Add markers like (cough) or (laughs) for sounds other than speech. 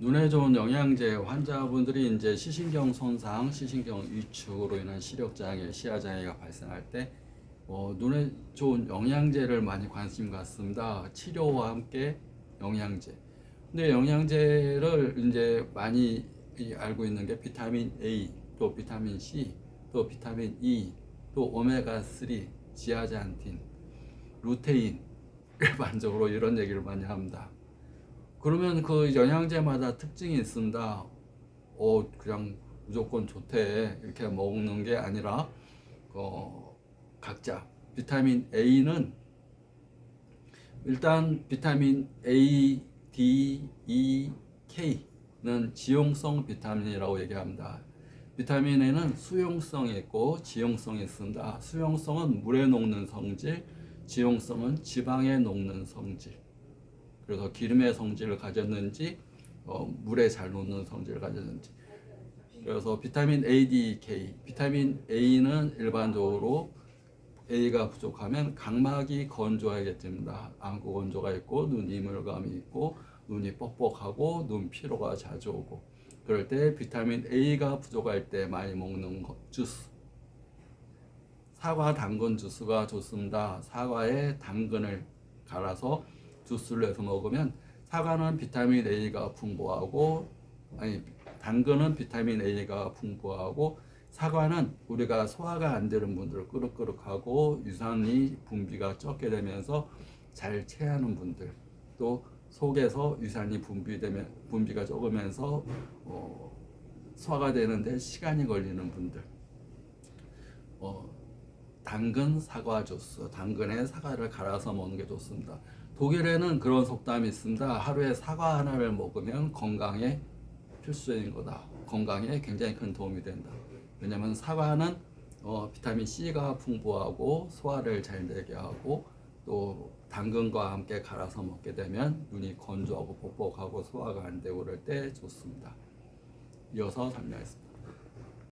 눈에 좋은 영양제 환자분들이 이제 시신경 손상, 시신경 위축으로 인한 시력 장애, 시야 장애가 발생할 때 어, 눈에 좋은 영양제를 많이 관심 갖습니다. 치료와 함께 영양제. 근데 영양제를 이제 많이 이 알고 있는 게 비타민 A, 또 비타민 C, 또 비타민 E, 또 오메가 3, 지아잔틴, 루테인 (laughs) 일반적으로 이런 얘기를 많이 합니다. 그러면 그 영양제마다 특징이 있습니다. 어 그냥 무조건 좋대 이렇게 먹는 게 아니라 어 각자 비타민 A는 일단 비타민 A, D, E, K는 지용성 비타민이라고 얘기합니다. 비타민 A는 수용성이 있고 지용성이 있습니다. 수용성은 물에 녹는 성질, 지용성은 지방에 녹는 성질. 그래서 기름의 성질을 가졌는지 어, 물에 잘 녹는 성질을 가졌는지. 그래서 비타민 A, D, K. 비타민 A는 일반적으로 A가 부족하면 각막이 건조하게 됩니다. 안구 건조가 있고 눈 이물감이 있고 눈이 뻑뻑하고 눈 피로가 자주 오고 그럴 때 비타민 A가 부족할 때 많이 먹는 거, 주스 사과 당근 주스가 좋습니다. 사과에 당근을 갈아서 주스를 내서 먹으면 사과는 비타민 A가 풍부하고 아니 당근은 비타민 A가 풍부하고 사과는 우리가 소화가 안 되는 분들 끄덕끄덕하고 유산이 분비가 적게 되면서 잘 체하는 분들 또 속에서 유산이 분비되면 분비가 적으면서 어, 소화가 되는데 시간이 걸리는 분들 어, 당근 사과 주스 당근에 사과를 갈아서 먹는 게 좋습니다. 독일에는 그런 속담이 있습니다. 하루에 사과 하나를 먹으면 건강에 필수인 거다. 건강에 굉장히 큰 도움이 된다. 왜냐하면 사과는 어, 비타민 C가 풍부하고 소화를 잘 되게 하고 또 당근과 함께 갈아서 먹게 되면 눈이 건조하고 뻑뻑하고 소화가 안 되고 그럴 때 좋습니다. 이어서 설명하겠습니다.